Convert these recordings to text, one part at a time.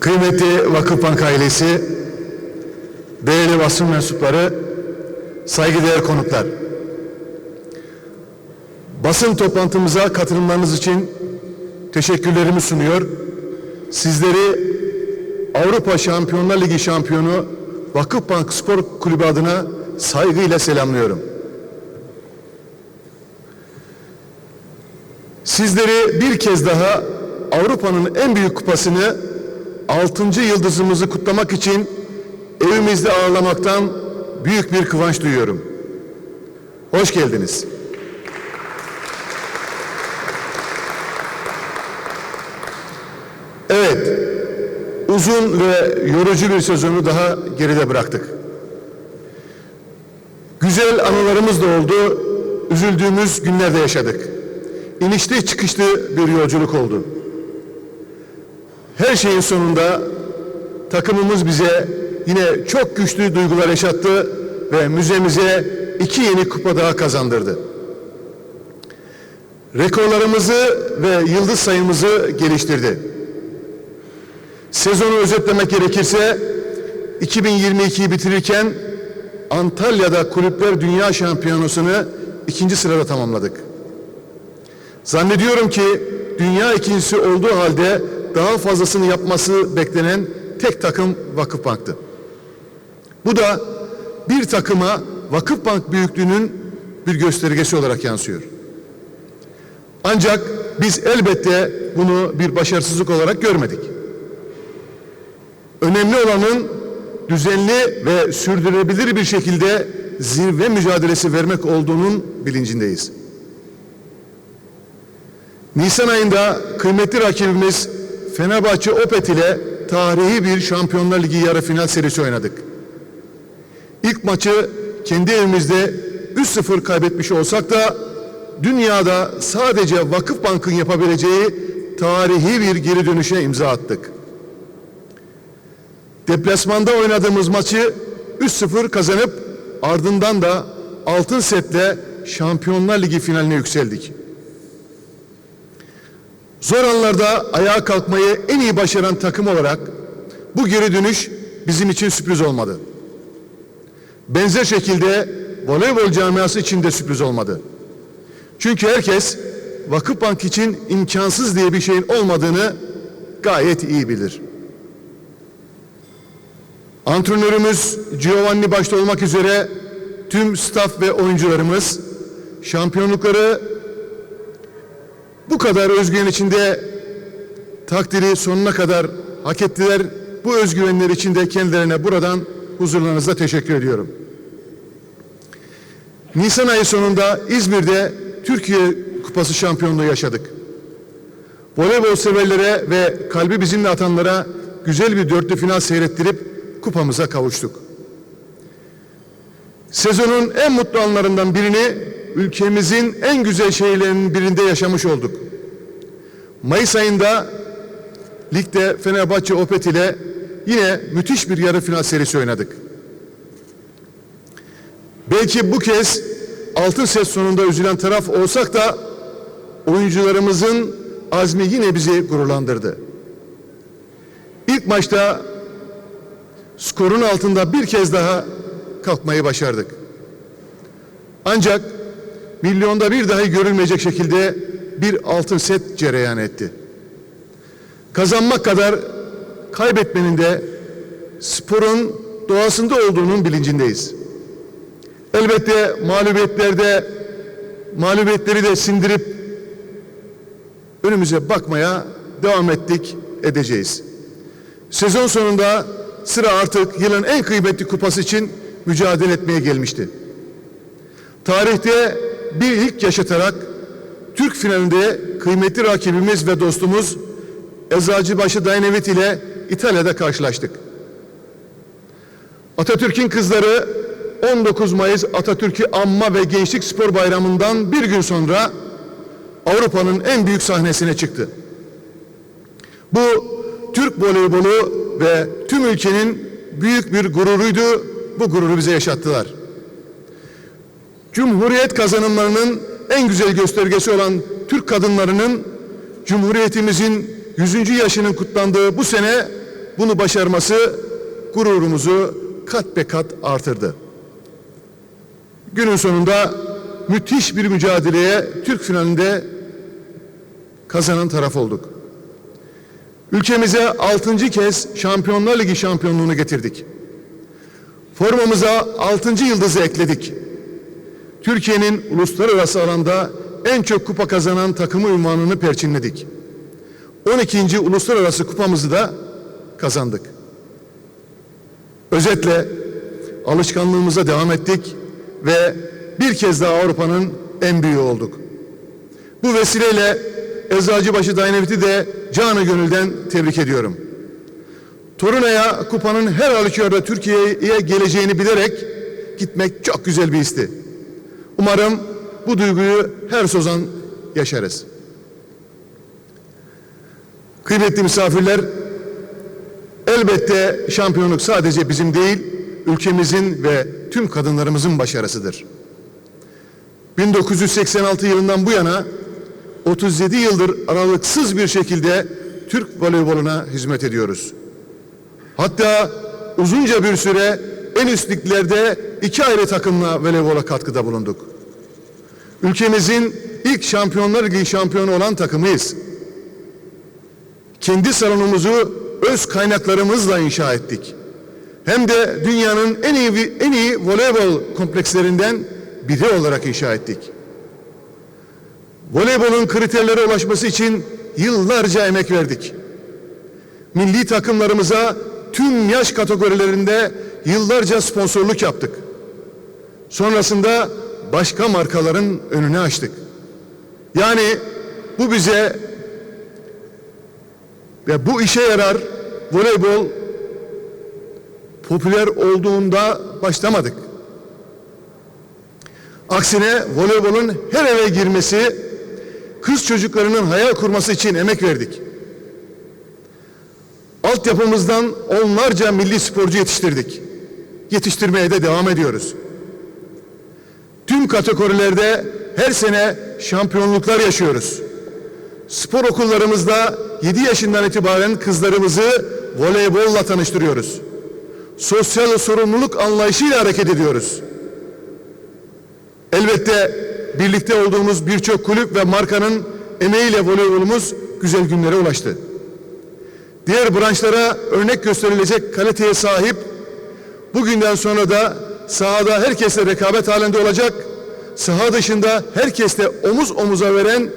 Kıymetli Vakıfbank ailesi, değerli basın mensupları, saygıdeğer konuklar. Basın toplantımıza katılımlarınız için teşekkürlerimi sunuyor. Sizleri Avrupa Şampiyonlar Ligi şampiyonu Vakıfbank Spor Kulübü adına saygıyla selamlıyorum. Sizleri bir kez daha Avrupa'nın en büyük kupasını 6. yıldızımızı kutlamak için evimizde ağırlamaktan büyük bir kıvanç duyuyorum. Hoş geldiniz. Evet, uzun ve yorucu bir sezonu daha geride bıraktık. Güzel anılarımız da oldu, üzüldüğümüz günler de yaşadık. İnişli çıkışlı bir yolculuk oldu. Her şeyin sonunda takımımız bize yine çok güçlü duygular yaşattı ve müzemize iki yeni kupa daha kazandırdı. Rekorlarımızı ve yıldız sayımızı geliştirdi. Sezonu özetlemek gerekirse 2022'yi bitirirken Antalya'da Kulüpler Dünya Şampiyonası'nı ikinci sırada tamamladık. Zannediyorum ki dünya ikincisi olduğu halde daha fazlasını yapması beklenen tek takım Vakıfbank'tı. Bu da bir takıma Vakıfbank büyüklüğünün bir göstergesi olarak yansıyor. Ancak biz elbette bunu bir başarısızlık olarak görmedik. Önemli olanın düzenli ve sürdürülebilir bir şekilde zirve mücadelesi vermek olduğunun bilincindeyiz. Nisan ayında kıymetli rakibimiz Fenerbahçe Opet ile tarihi bir Şampiyonlar Ligi yarı final serisi oynadık. İlk maçı kendi evimizde 3-0 kaybetmiş olsak da dünyada sadece Vakıfbank'ın yapabileceği tarihi bir geri dönüşe imza attık. Deplasmanda oynadığımız maçı 3-0 kazanıp ardından da altın setle Şampiyonlar Ligi finaline yükseldik. Zor anlarda ayağa kalkmayı en iyi başaran takım olarak bu geri dönüş bizim için sürpriz olmadı. Benzer şekilde voleybol camiası için de sürpriz olmadı. Çünkü herkes Vakıfbank için imkansız diye bir şeyin olmadığını gayet iyi bilir. Antrenörümüz Giovanni başta olmak üzere tüm staf ve oyuncularımız şampiyonlukları bu kadar özgüven içinde takdiri sonuna kadar hak ettiler. Bu özgüvenler için de kendilerine buradan huzurlarınızda teşekkür ediyorum. Nisan ayı sonunda İzmir'de Türkiye Kupası şampiyonluğu yaşadık. Voleybol severlere ve kalbi bizimle atanlara güzel bir dörtlü final seyrettirip kupamıza kavuştuk. Sezonun en mutlu anlarından birini ülkemizin en güzel şehirlerinin birinde yaşamış olduk. Mayıs ayında ligde Fenerbahçe Opet ile yine müthiş bir yarı final serisi oynadık. Belki bu kez altın set sonunda üzülen taraf olsak da oyuncularımızın azmi yine bizi gururlandırdı. İlk maçta skorun altında bir kez daha kalkmayı başardık. Ancak milyonda bir dahi görülmeyecek şekilde bir altın set cereyan etti. Kazanmak kadar kaybetmenin de sporun doğasında olduğunun bilincindeyiz. Elbette mağlubiyetlerde mağlubiyetleri de sindirip önümüze bakmaya devam ettik, edeceğiz. Sezon sonunda sıra artık yılın en kıymetli kupası için mücadele etmeye gelmişti. Tarihte bir ilk yaşatarak Türk finalinde kıymetli rakibimiz ve dostumuz Eczacıbaşı Dynamit ile İtalya'da karşılaştık. Atatürk'ün kızları 19 Mayıs Atatürk'ü Anma ve Gençlik Spor Bayramı'ndan bir gün sonra Avrupa'nın en büyük sahnesine çıktı. Bu Türk voleybolu ve tüm ülkenin büyük bir gururuydu. Bu gururu bize yaşattılar. Cumhuriyet kazanımlarının en güzel göstergesi olan Türk kadınlarının Cumhuriyetimizin 100. yaşının kutlandığı bu sene bunu başarması gururumuzu kat be kat artırdı. Günün sonunda müthiş bir mücadeleye Türk finalinde kazanan taraf olduk. Ülkemize altıncı kez Şampiyonlar Ligi şampiyonluğunu getirdik. Formamıza altıncı yıldızı ekledik. Türkiye'nin uluslararası alanda en çok kupa kazanan takımı unvanını perçinledik. 12. uluslararası kupamızı da kazandık. Özetle alışkanlığımıza devam ettik ve bir kez daha Avrupa'nın en büyüğü olduk. Bu vesileyle Eczacıbaşı Dynamite'i de canı gönülden tebrik ediyorum. Toruna'ya kupanın her halükarda Türkiye'ye geleceğini bilerek gitmek çok güzel bir histi. Umarım bu duyguyu her sozan yaşarız. Kıymetli misafirler, elbette şampiyonluk sadece bizim değil, ülkemizin ve tüm kadınlarımızın başarısıdır. 1986 yılından bu yana 37 yıldır aralıksız bir şekilde Türk voleyboluna hizmet ediyoruz. Hatta uzunca bir süre en üst liglerde iki ayrı takımla voleybola katkıda bulunduk. Ülkemizin ilk Şampiyonlar Ligi şampiyonu olan takımıyız. Kendi salonumuzu öz kaynaklarımızla inşa ettik. Hem de dünyanın en iyi en iyi voleybol komplekslerinden biri olarak inşa ettik. Voleybolun kriterlere ulaşması için yıllarca emek verdik. Milli takımlarımıza tüm yaş kategorilerinde yıllarca sponsorluk yaptık. Sonrasında başka markaların önüne açtık. Yani bu bize ve bu işe yarar voleybol popüler olduğunda başlamadık. Aksine voleybolun her eve girmesi, kız çocuklarının hayal kurması için emek verdik. Altyapımızdan onlarca milli sporcu yetiştirdik. Yetiştirmeye de devam ediyoruz. Tüm kategorilerde her sene şampiyonluklar yaşıyoruz. Spor okullarımızda 7 yaşından itibaren kızlarımızı voleybolla tanıştırıyoruz. Sosyal sorumluluk anlayışıyla hareket ediyoruz. Elbette birlikte olduğumuz birçok kulüp ve markanın emeğiyle voleybolumuz güzel günlere ulaştı. Diğer branşlara örnek gösterilecek kaliteye sahip bugünden sonra da sahada herkesle rekabet halinde olacak, saha dışında herkesle omuz omuza veren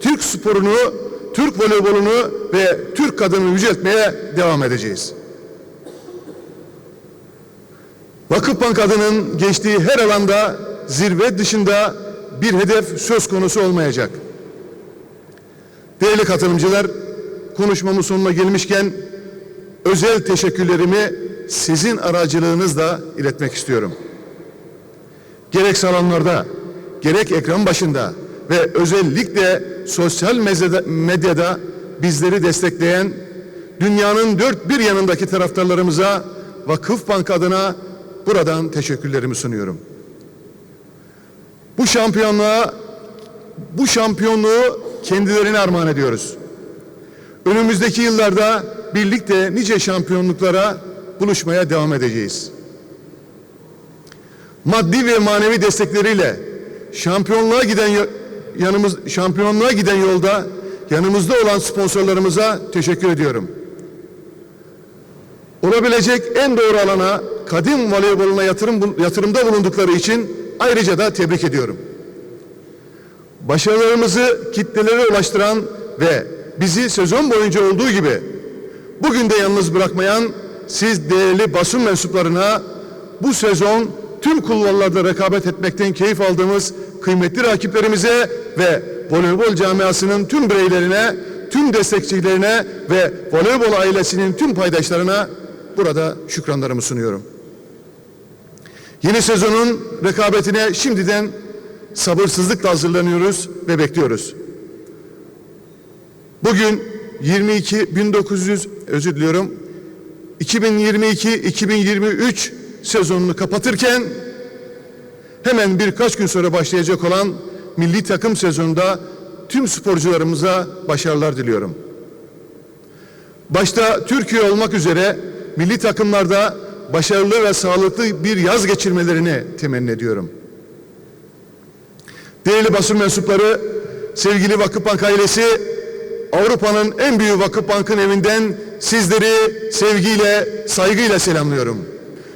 Türk sporunu, Türk voleybolunu ve Türk kadını yüceltmeye devam edeceğiz. Vakıfbank adının geçtiği her alanda zirve dışında bir hedef söz konusu olmayacak. Değerli katılımcılar, konuşmamın sonuna gelmişken özel teşekkürlerimi sizin aracılığınızla iletmek istiyorum. Gerek salonlarda, gerek ekran başında ve özellikle sosyal medyada, bizleri destekleyen dünyanın dört bir yanındaki taraftarlarımıza Vakıfbank adına buradan teşekkürlerimi sunuyorum. Bu şampiyonluğa bu şampiyonluğu kendilerine armağan ediyoruz. Önümüzdeki yıllarda birlikte nice şampiyonluklara buluşmaya devam edeceğiz. Maddi ve manevi destekleriyle şampiyonluğa giden yanımız şampiyonluğa giden yolda yanımızda olan sponsorlarımıza teşekkür ediyorum. Olabilecek en doğru alana kadim voleyboluna yatırım yatırımda bulundukları için ayrıca da tebrik ediyorum. Başarılarımızı kitlelere ulaştıran ve bizi sezon boyunca olduğu gibi bugün de yalnız bırakmayan siz değerli basın mensuplarına bu sezon tüm kulvarlarda rekabet etmekten keyif aldığımız kıymetli rakiplerimize ve voleybol camiasının tüm bireylerine, tüm destekçilerine ve voleybol ailesinin tüm paydaşlarına burada şükranlarımı sunuyorum. Yeni sezonun rekabetine şimdiden sabırsızlıkla hazırlanıyoruz ve bekliyoruz. Bugün 22 1900 özür diliyorum. 2022-2023 sezonunu kapatırken hemen birkaç gün sonra başlayacak olan milli takım sezonunda tüm sporcularımıza başarılar diliyorum. Başta Türkiye olmak üzere milli takımlarda başarılı ve sağlıklı bir yaz geçirmelerini temenni ediyorum. Değerli basın mensupları, sevgili Vakıfbank ailesi, Avrupa'nın en büyük Vakıfbank'ın evinden sizleri sevgiyle, saygıyla selamlıyorum.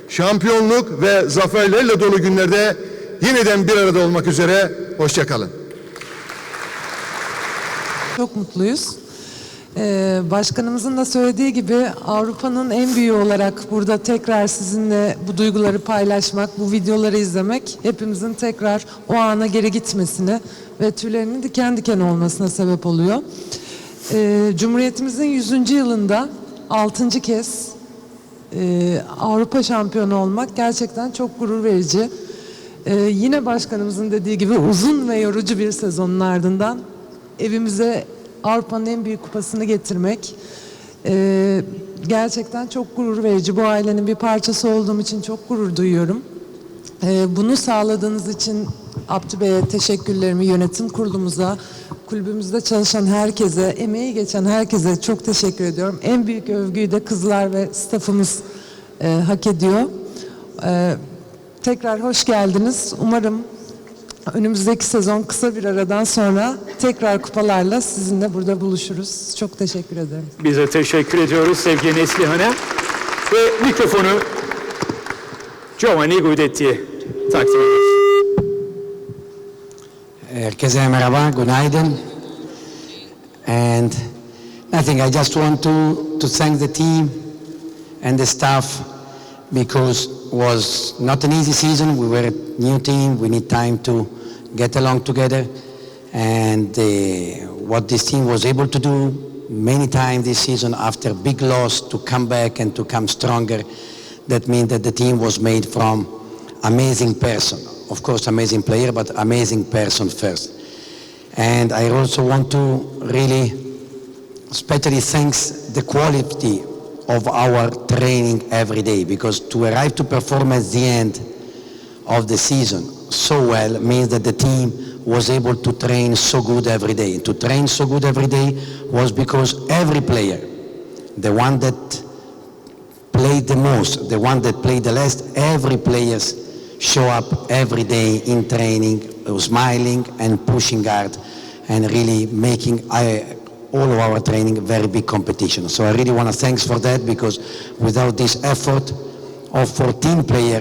Şampiyonluk ve zaferlerle dolu günlerde yeniden bir arada olmak üzere, hoşçakalın. Çok mutluyuz. Ee, başkanımızın da söylediği gibi Avrupa'nın en büyüğü olarak burada tekrar sizinle bu duyguları paylaşmak, bu videoları izlemek hepimizin tekrar o ana geri gitmesine ve tüylerinin diken diken olmasına sebep oluyor. Ee, Cumhuriyetimizin 100. yılında 6. kez e, Avrupa şampiyonu olmak gerçekten çok gurur verici. Ee, yine başkanımızın dediği gibi uzun ve yorucu bir sezonun ardından evimize Avrupa'nın en büyük kupasını getirmek e, gerçekten çok gurur verici. Bu ailenin bir parçası olduğum için çok gurur duyuyorum. E, bunu sağladığınız için Abdü Bey'e teşekkürlerimi, yönetim kurulumuza, kulübümüzde çalışan herkese, emeği geçen herkese çok teşekkür ediyorum. En büyük övgüyü de kızlar ve stafımız e, hak ediyor. E, tekrar hoş geldiniz. Umarım önümüzdeki sezon kısa bir aradan sonra tekrar kupalarla sizinle burada buluşuruz. Çok teşekkür ederim. Biz de teşekkür ediyoruz sevgili Neslihan'a. Ve mikrofonu Giovanni Guidetti'ye takdim ediyoruz. Herkese merhaba, günaydın. And nothing, I just want to, to thank the team and the staff because it was not an easy season. We were a new team. We need time to get along together. And uh, what this team was able to do many times this season after big loss to come back and to come stronger, that means that the team was made from amazing person. Of course, amazing player, but amazing person first. And I also want to really especially thanks the quality of our training every day because to arrive to perform at the end of the season so well means that the team was able to train so good every day. To train so good every day was because every player, the one that played the most, the one that played the less, every players show up every day in training, uh, smiling and pushing hard and really making uh, all of our training a very big competition. So I really want to thanks for that because without this effort of 14 player,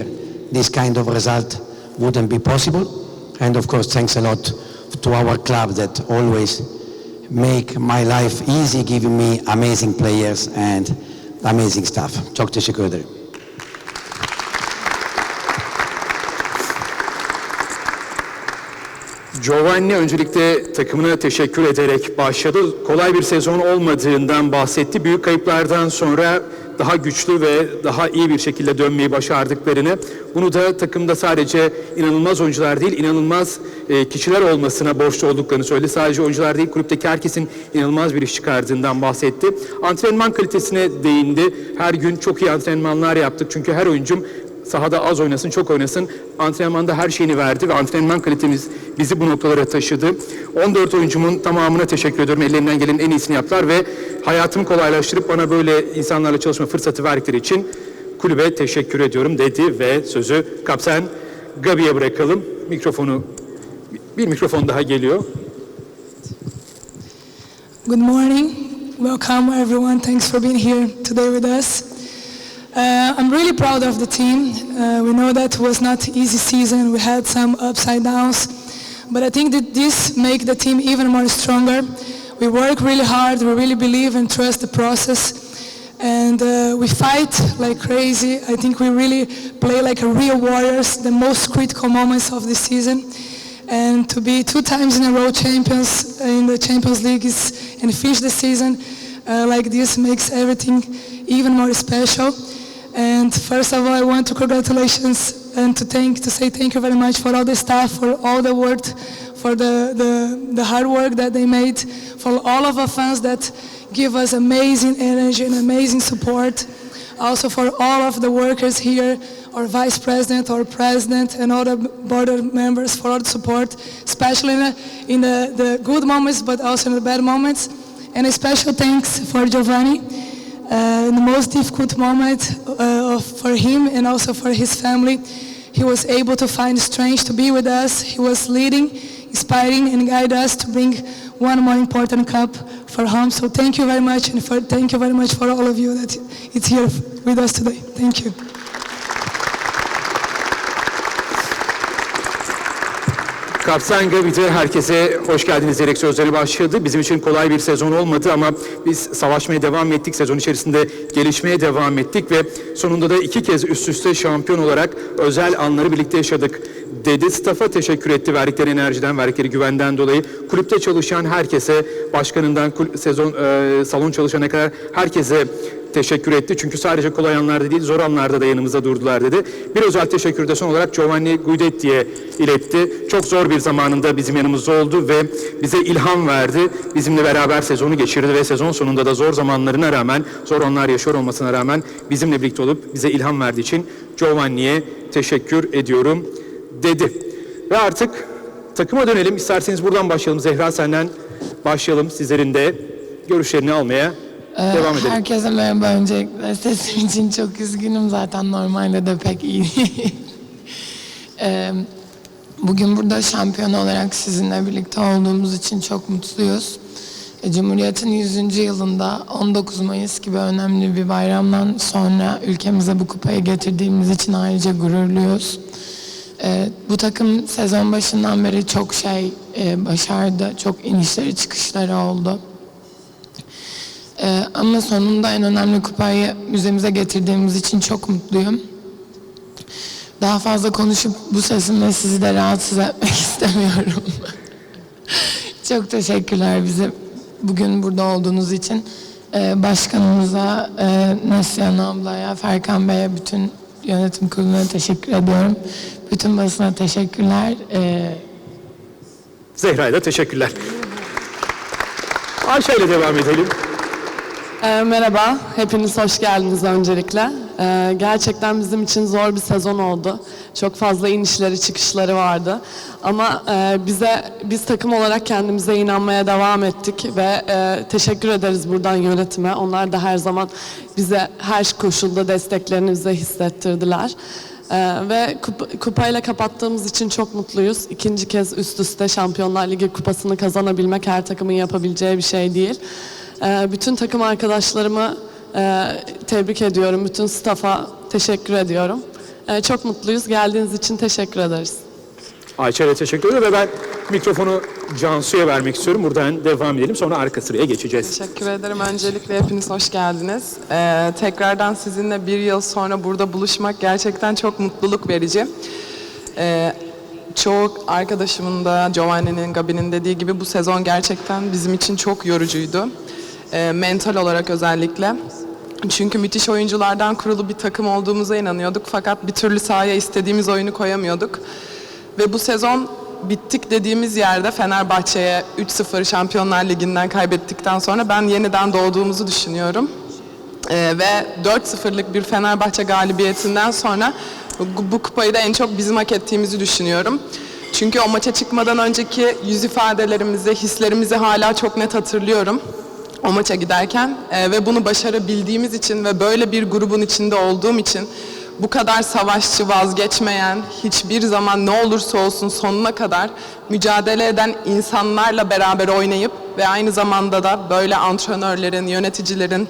this kind of result wouldn't be possible. And of course, thanks a lot to our club that always make my life easy, giving me amazing players and amazing staff. Çok teşekkür ederim. Giovanni öncelikle takımına teşekkür ederek başladı. Kolay bir sezon olmadığından bahsetti. Büyük kayıplardan sonra daha güçlü ve daha iyi bir şekilde dönmeyi başardıklarını, bunu da takımda sadece inanılmaz oyuncular değil, inanılmaz e, kişiler olmasına borçlu olduklarını söyledi. Sadece oyuncular değil, kulüpteki herkesin inanılmaz bir iş çıkardığından bahsetti. Antrenman kalitesine değindi. Her gün çok iyi antrenmanlar yaptık. Çünkü her oyuncum sahada az oynasın, çok oynasın. Antrenmanda her şeyini verdi ve antrenman kalitemiz bizi bu noktalara taşıdı. 14 oyuncumun tamamına teşekkür ediyorum. Ellerinden gelenin en iyisini yaptılar ve hayatımı kolaylaştırıp bana böyle insanlarla çalışma fırsatı verdikleri için kulübe teşekkür ediyorum dedi ve sözü kaptan Gabi'ye bırakalım. Mikrofonu bir mikrofon daha geliyor. Good morning. Welcome, everyone. Thanks for being here today with us. Uh, I'm really proud of the team. Uh, we know that was not easy season. We had some upside downs, but I think that this make the team even more stronger. We work really hard. We really believe and trust the process, and uh, we fight like crazy. I think we really play like a real warriors. The most critical moments of the season and to be two times in a row champions in the Champions League is, and finish the season uh, like this makes everything even more special. And first of all, I want to congratulations and to thank to say thank you very much for all the staff for all the work, for the, the, the hard work that they made, for all of our fans that give us amazing energy and amazing support. Also for all of the workers here, our vice president, our president, and all the board members for all the support, especially in, the, in the, the good moments, but also in the bad moments. And a special thanks for Giovanni. uh, in the most difficult moment uh, for him and also for his family. He was able to find strength to be with us. He was leading, inspiring, and guide us to bring one more important cup for home. So thank you very much, and for, thank you very much for all of you that it's here with us today. Thank you. Kapsanga bir de herkese hoş geldiniz diyerek sözleri başladı. Bizim için kolay bir sezon olmadı ama biz savaşmaya devam ettik. Sezon içerisinde gelişmeye devam ettik ve sonunda da iki kez üst üste şampiyon olarak özel anları birlikte yaşadık dedi. Staff'a teşekkür etti verdikleri enerjiden, verdikleri güvenden dolayı. Kulüpte çalışan herkese, başkanından sezon e, salon çalışana kadar herkese teşekkür etti. Çünkü sadece kolay anlarda değil, zor anlarda da yanımızda durdular dedi. Bir özel teşekkür de son olarak Giovanni Guidetti'ye iletti. Çok zor bir zamanında bizim yanımızda oldu ve bize ilham verdi. Bizimle beraber sezonu geçirdi ve sezon sonunda da zor zamanlarına rağmen, zor anlar yaşıyor olmasına rağmen bizimle birlikte olup bize ilham verdiği için Giovanni'ye teşekkür ediyorum dedi. Ve artık takıma dönelim. İsterseniz buradan başlayalım. Zehra senden başlayalım. Sizlerin de görüşlerini almaya devam edelim. Herkese merhaba öncelikle. Sesim için çok üzgünüm zaten normalde de pek iyi değil. Eee, Bugün burada şampiyon olarak sizinle birlikte olduğumuz için çok mutluyuz. E, Cumhuriyet'in 100. yılında 19 Mayıs gibi önemli bir bayramdan sonra ülkemize bu kupayı getirdiğimiz için ayrıca gururluyuz. Bu takım sezon başından beri çok şey e, başardı. Çok inişleri çıkışları oldu. Ee, ama sonunda en önemli kupayı müzemize getirdiğimiz için çok mutluyum. Daha fazla konuşup bu sesimle sizi de rahatsız etmek istemiyorum. çok teşekkürler bize bugün burada olduğunuz için. Ee, başkanımıza, e, Neslihan ablaya, Ferkan Bey'e, bütün yönetim kuruluna teşekkür ediyorum. Bütün basına teşekkürler. Ee, Zehra'ya da teşekkürler. Ayşe ile devam edelim. Ee, merhaba, hepiniz hoş geldiniz öncelikle. Ee, gerçekten bizim için zor bir sezon oldu. Çok fazla inişleri çıkışları vardı. Ama e, bize biz takım olarak kendimize inanmaya devam ettik ve e, teşekkür ederiz buradan yönetime. Onlar da her zaman bize her koşulda desteklerini bize hissettirdiler. Ee, ve kup- kupayla kapattığımız için çok mutluyuz. İkinci kez üst üste Şampiyonlar Ligi kupasını kazanabilmek her takımın yapabileceği bir şey değil. Ee, bütün takım arkadaşlarımı e, tebrik ediyorum. Bütün staff'a teşekkür ediyorum. Ee, çok mutluyuz. Geldiğiniz için teşekkür ederiz. İle teşekkür ederim ve ben mikrofonu Cansu'ya vermek istiyorum. Buradan devam edelim sonra arka sıraya geçeceğiz. Teşekkür ederim. Öncelikle hepiniz hoş geldiniz. Ee, tekrardan sizinle bir yıl sonra burada buluşmak gerçekten çok mutluluk verici. Ee, çoğu arkadaşımın da Giovanni'nin, Gabi'nin dediği gibi bu sezon gerçekten bizim için çok yorucuydu. Ee, mental olarak özellikle. Çünkü müthiş oyunculardan kurulu bir takım olduğumuza inanıyorduk fakat bir türlü sahaya istediğimiz oyunu koyamıyorduk. Ve bu sezon bittik dediğimiz yerde Fenerbahçe'ye 3-0 Şampiyonlar Ligi'nden kaybettikten sonra ben yeniden doğduğumuzu düşünüyorum. Ee, ve 4-0'lık bir Fenerbahçe galibiyetinden sonra bu kupayı da en çok bizim hak ettiğimizi düşünüyorum. Çünkü o maça çıkmadan önceki yüz ifadelerimizi, hislerimizi hala çok net hatırlıyorum o maça giderken Ee, ve bunu başarabildiğimiz için ve böyle bir grubun içinde olduğum için bu kadar savaşçı, vazgeçmeyen, hiçbir zaman ne olursa olsun sonuna kadar mücadele eden insanlarla beraber oynayıp ve aynı zamanda da böyle antrenörlerin, yöneticilerin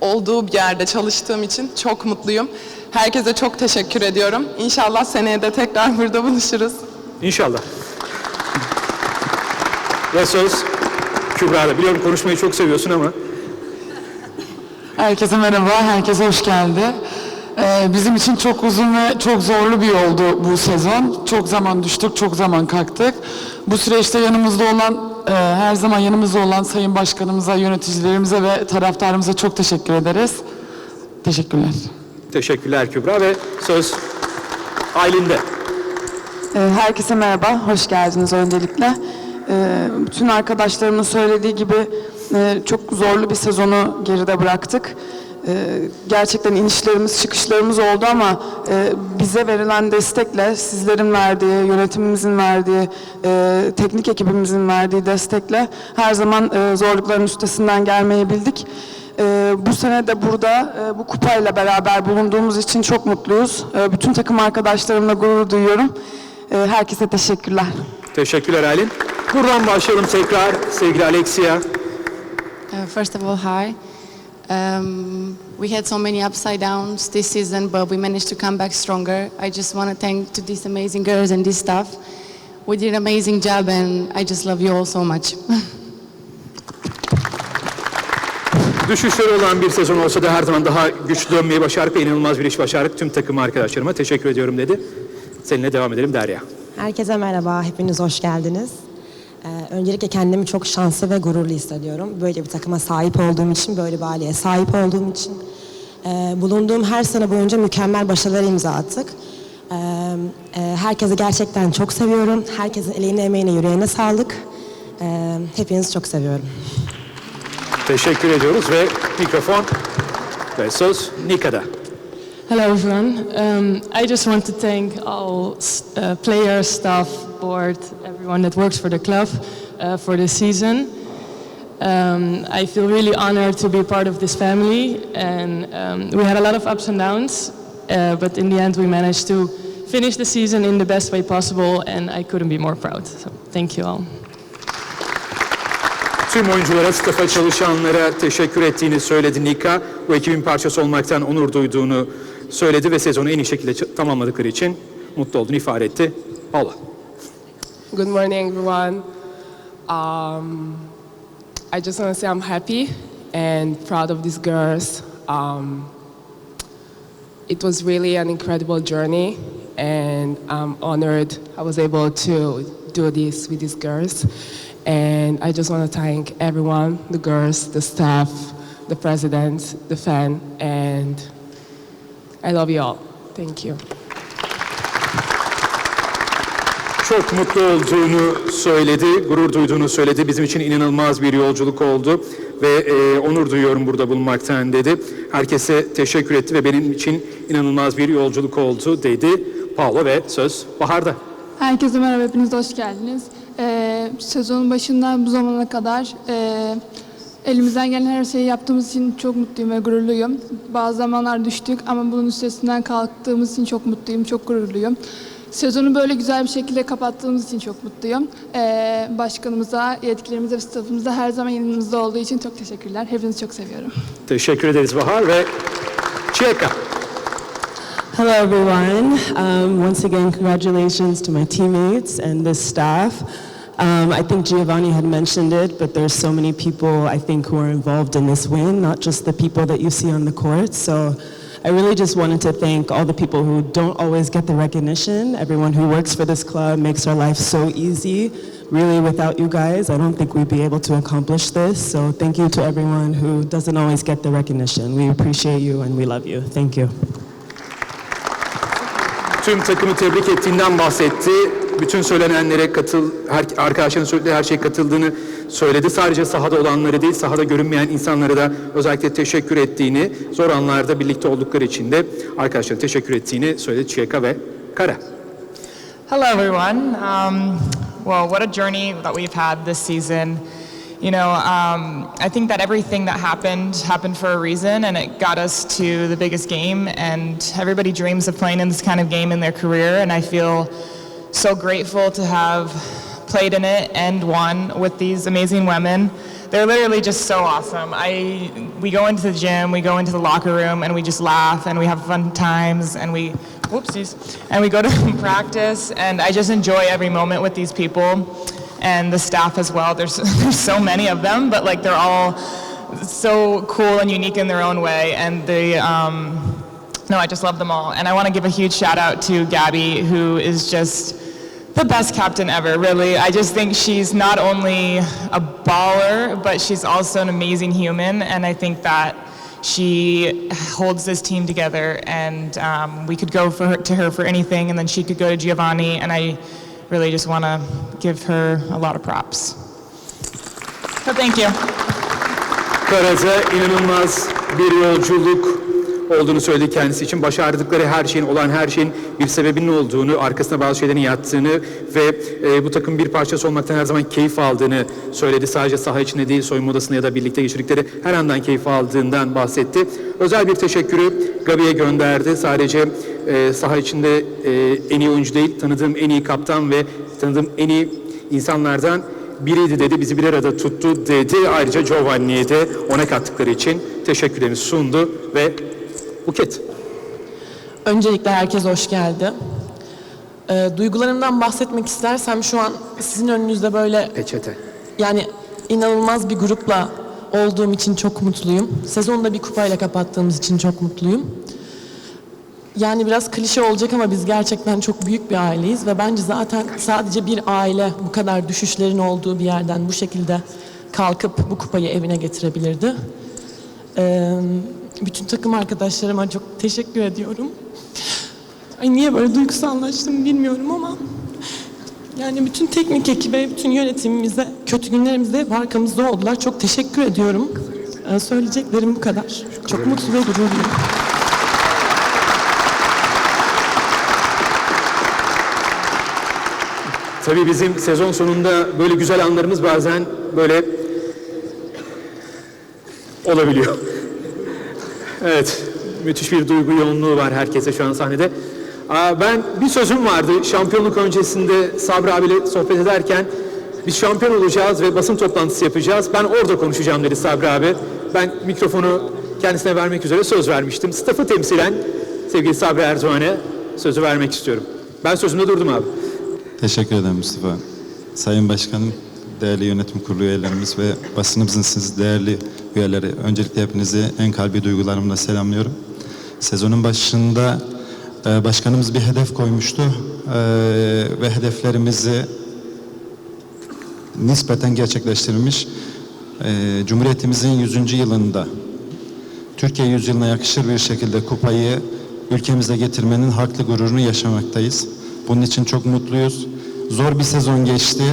olduğu bir yerde çalıştığım için çok mutluyum. Herkese çok teşekkür ediyorum. İnşallah seneye de tekrar burada buluşuruz. İnşallah. Ve söz Kübra'da. Biliyorum konuşmayı çok seviyorsun ama Herkese merhaba, herkese hoş geldi. Ee, bizim için çok uzun ve çok zorlu bir yoldu bu sezon. Çok zaman düştük, çok zaman kalktık. Bu süreçte yanımızda olan, e, her zaman yanımızda olan Sayın Başkanımıza, yöneticilerimize ve taraftarımıza çok teşekkür ederiz. Teşekkürler. teşekkürler Kübra ve söz Aylin'de. Ee, Herkese merhaba, hoş geldiniz öncelikle. Ee, Bütün arkadaşlarımın söylediği gibi e, çok zorlu bir sezonu geride bıraktık. Ee, Gerçekten inişlerimiz, çıkışlarımız oldu ama e, bize verilen destekle, sizlerin verdiği, yönetimimizin verdiği, e, teknik ekibimizin verdiği destekle her zaman e, zorlukların üstesinden gelmeyi bildik. Ee, bu sene de burada e, bu kupayla beraber bulunduğumuz için çok mutluyuz. Ee, bütün takım arkadaşlarımla gurur duyuyorum. Ee, herkese teşekkürler. Teşekkürler Aylin. Buradan başlayalım tekrar sevgili Alexia. Uh, first of all, hi. Um, we had so many upside downs this season, but we managed to come back stronger. I just want to thank to these amazing girls and this staff. We did an amazing job, and I just love you all so much. Düşüşleri olan bir sezon olsa da her zaman daha güçlü dönmeyi başardık ve inanılmaz bir iş başardık. Tüm takım arkadaşlarıma teşekkür ediyorum dedi. Seninle devam edelim Derya. Herkese merhaba, hepiniz hoş geldiniz. Ee, öncelikle kendimi çok şanslı ve gururlu hissediyorum. Böyle bir takıma sahip olduğum için, böyle bir aileye sahip olduğum için. Ee, bulunduğum her sene boyunca mükemmel başarılar imza attık. Ee, e, herkesi gerçekten çok seviyorum. Herkesin eline, emeğine, yüreğine sağlık. Ee, hepinizi çok seviyorum. Teşekkür ediyoruz ve mikrofon ve söz Nika'da. Hello, everyone. Um, I just want to thank all uh, players, staff, board, everyone that works for the club uh, for this season. Um, I feel really honored to be part of this family, and um, we had a lot of ups and downs, uh, but in the end, we managed to finish the season in the best way possible, and I couldn't be more proud. So, thank you all. Tüm oyunculara, stafa çalışanlara teşekkür ettiğini söyledi Nika. Bu ekibin parçası olmaktan onur duyduğunu söyledi ve sezonu en iyi şekilde tamamladıkları için mutlu olduğunu ifade etti. Allah. Good morning, everyone. Um, I just want to say I'm happy and proud of these girls. Um, it was really an incredible journey, and I'm honored I was able to do this with these girls. And I just want to thank everyone the girls, the staff, the president, the fan, and I love you all. Thank you. Çok mutlu olduğunu söyledi, gurur duyduğunu söyledi. Bizim için inanılmaz bir yolculuk oldu ve e, onur duyuyorum burada bulunmaktan dedi. Herkese teşekkür etti ve benim için inanılmaz bir yolculuk oldu dedi. Paolo ve söz Bahar'da. Herkese merhaba, hepiniz hoş geldiniz. Ee, sezonun başından bu zamana kadar e, elimizden gelen her şeyi yaptığımız için çok mutluyum ve gururluyum. Bazı zamanlar düştük ama bunun üstesinden kalktığımız için çok mutluyum, çok gururluyum. Sezonu böyle güzel bir şekilde kapattığımız için çok mutluyum. Ee, başkanımıza, yetkilerimize ve staffımıza her zaman yanımızda olduğu için çok teşekkürler. Hepinizi çok seviyorum. Teşekkür ederiz Bahar ve Çiyeka. Hello, everyone. Um, once again, congratulations to my teammates and the staff. Um, I think Giovanni had mentioned it, but there's so many people I think who are involved in this win, not just the people that you see on the court. So I really just wanted to thank all the people who don't always get the recognition, everyone who works for this club, makes our life so easy. Really, without you guys, I don't think we'd be able to accomplish this. So thank you to everyone who doesn't always get the recognition. We appreciate you and we love you. Thank you. Tüm takımı tebrik ettiğinden bahsetti. Bütün söylenenlere katıl, her, arkadaşların söylediği her şeye katıldığını söyledi. Sadece sahada olanları değil, sahada görünmeyen insanlara da özellikle teşekkür ettiğini, zor anlarda birlikte oldukları için de arkadaşlarına teşekkür ettiğini söyledi Çiyeka ve Kara. Hello, everyone. Um, well, what a journey that we've had this season. You know, um, I think that everything that happened happened for a reason, and it got us to the biggest game. And everybody dreams of playing in this kind of game in their career, and I feel so grateful to have played in it and won with these amazing women. They're literally just so awesome. I we go into the gym, we go into the locker room, and we just laugh and we have fun times, and we whoopsies, and we go to practice, and I just enjoy every moment with these people and the staff as well. There's there's so many of them, but like they're all so cool and unique in their own way, and they. Um, no, I just love them all. And I want to give a huge shout out to Gabby, who is just the best captain ever, really. I just think she's not only a baller, but she's also an amazing human. And I think that she holds this team together. And um, we could go for her, to her for anything, and then she could go to Giovanni. And I really just want to give her a lot of props. So thank you. Karada inanılmaz bir yolculuk olduğunu söyledi kendisi için. Başardıkları her şeyin, olan her şeyin bir sebebinin olduğunu, arkasında bazı şeylerin yattığını ve e, bu takım bir parçası olmaktan her zaman keyif aldığını söyledi. Sadece saha içinde değil, soyunma odasında ya da birlikte geçirdikleri her andan keyif aldığından bahsetti. Özel bir teşekkürü Gabi'ye gönderdi. Sadece e, saha içinde e, en iyi oyuncu değil, tanıdığım en iyi kaptan ve tanıdığım en iyi insanlardan biriydi dedi. Bizi bir arada tuttu dedi. Ayrıca Giovanni'ye de ona kattıkları için teşekkürlerimi sundu ve Buket. Öncelikle herkes hoş geldi. Ee, duygularımdan bahsetmek istersem şu an sizin önünüzde böyle Peçete. yani inanılmaz bir grupla olduğum için çok mutluyum. Sezonu da bir kupayla kapattığımız için çok mutluyum. Yani biraz klişe olacak ama biz gerçekten çok büyük bir aileyiz ve bence zaten sadece bir aile bu kadar düşüşlerin olduğu bir yerden bu şekilde kalkıp bu kupayı evine getirebilirdi. Ee, bütün takım arkadaşlarıma çok teşekkür ediyorum. Ay niye böyle duygusallaştım bilmiyorum ama yani bütün teknik ekibe, bütün yönetimimize, kötü günlerimizde hep arkamızda oldular. Çok teşekkür ediyorum. Ee, söyleyeceklerim bu kadar. Çok mutlu ve gururluyum. Tabii bizim sezon sonunda böyle güzel anlarımız bazen böyle olabiliyor. Evet, müthiş bir duygu yoğunluğu var herkese şu an sahnede. Ben bir sözüm vardı şampiyonluk öncesinde Sabri abiyle sohbet ederken biz şampiyon olacağız ve basın toplantısı yapacağız. Ben orada konuşacağım dedi Sabri abi. Ben mikrofonu kendisine vermek üzere söz vermiştim. Staff'ı temsilen sevgili Sabri Erdoğan'a sözü vermek istiyorum. Ben sözümde durdum abi. Teşekkür ederim Mustafa. Sayın Başkanım, değerli yönetim kurulu üyelerimiz ve basınımızın siz değerli üyeleri. Öncelikle hepinizi en kalbi duygularımla selamlıyorum. Sezonun başında e, başkanımız bir hedef koymuştu e, ve hedeflerimizi nispeten gerçekleştirilmiş. E, Cumhuriyetimizin 100. yılında Türkiye yüzyılına yakışır bir şekilde kupayı ülkemize getirmenin haklı gururunu yaşamaktayız. Bunun için çok mutluyuz. Zor bir sezon geçti.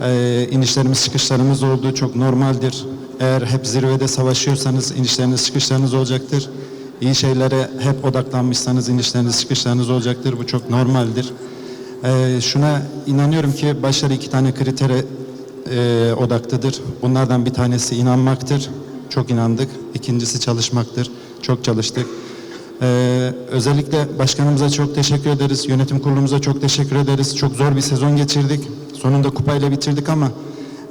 Ee, inişlerimiz çıkışlarımız oldu. Çok normaldir. Eğer hep zirvede savaşıyorsanız inişleriniz çıkışlarınız olacaktır. İyi şeylere hep odaklanmışsanız inişleriniz çıkışlarınız olacaktır. Bu çok normaldir. Ee, şuna inanıyorum ki başarı iki tane kritere e, odaklıdır. Bunlardan bir tanesi inanmaktır. Çok inandık. İkincisi çalışmaktır. Çok çalıştık. Ee, özellikle başkanımıza çok teşekkür ederiz. Yönetim kurulumuza çok teşekkür ederiz. Çok zor bir sezon geçirdik. Sonunda kupayla bitirdik ama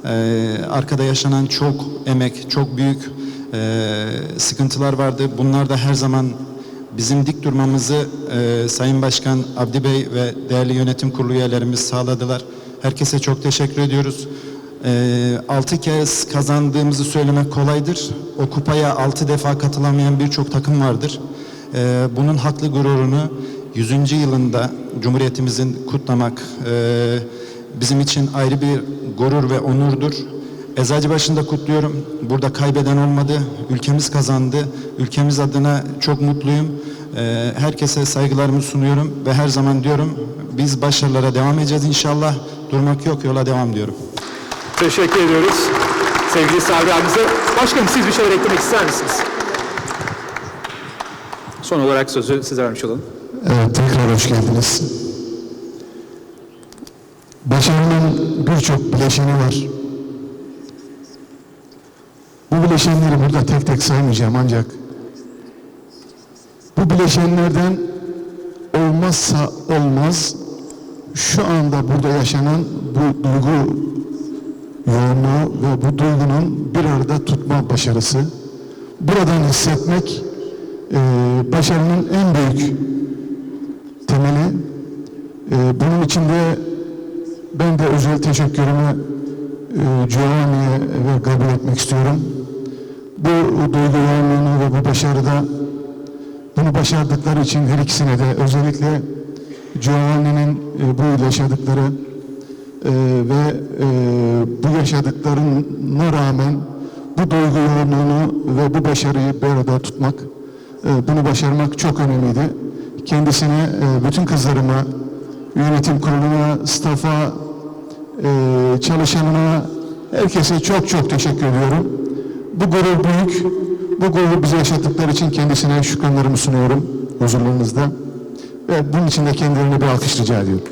e, arkada yaşanan çok emek, çok büyük e, sıkıntılar vardı. Bunlar da her zaman bizim dik durmamızı e, Sayın Başkan Abdi Bey ve değerli yönetim kurulu üyelerimiz sağladılar. Herkese çok teşekkür ediyoruz. E, altı kez kazandığımızı söylemek kolaydır. O kupaya altı defa katılamayan birçok takım vardır. Ee, bunun haklı gururunu 100. yılında Cumhuriyetimizin kutlamak e, bizim için ayrı bir gurur ve onurdur. Eczacıbaşı'nda kutluyorum. Burada kaybeden olmadı. Ülkemiz kazandı. Ülkemiz adına çok mutluyum. Ee, herkese saygılarımı sunuyorum ve her zaman diyorum biz başarılara devam edeceğiz inşallah. Durmak yok yola devam diyorum. Teşekkür ediyoruz sevgili Sabri abimize. Başkanım siz bir şeyler eklemek ister misiniz? Son olarak sözü size vermiş olalım. Evet, tekrar hoş geldiniz. Başarının birçok bileşeni var. Bu bileşenleri burada tek tek saymayacağım ancak bu bileşenlerden olmazsa olmaz şu anda burada yaşanan bu duygu yoğunluğu ve bu duygunun bir arada tutma başarısı. Buradan hissetmek e, başarının en büyük temeli. E, bunun için de ben de özel teşekkürümü e, Giovanni'ye ve Gabi etmek istiyorum. Bu duygu yoğunluğunu ve bu başarıda bunu başardıkları için her ikisine de özellikle Giovanni'nin e, bu yaşadıkları e, ve e, bu yaşadıklarına rağmen bu duygu yoğunluğunu ve bu başarıyı bir tutmak e, bunu başarmak çok önemliydi. Kendisine, e, bütün kızlarıma, yönetim kuruluna, stafa, e, çalışanına, herkese çok çok teşekkür ediyorum. Bu gurur büyük, Bu gururu bize yaşattıkları için kendisine şükranlarımı sunuyorum huzurlarınızda. Ve bunun için de kendilerine bir alkış rica ediyorum.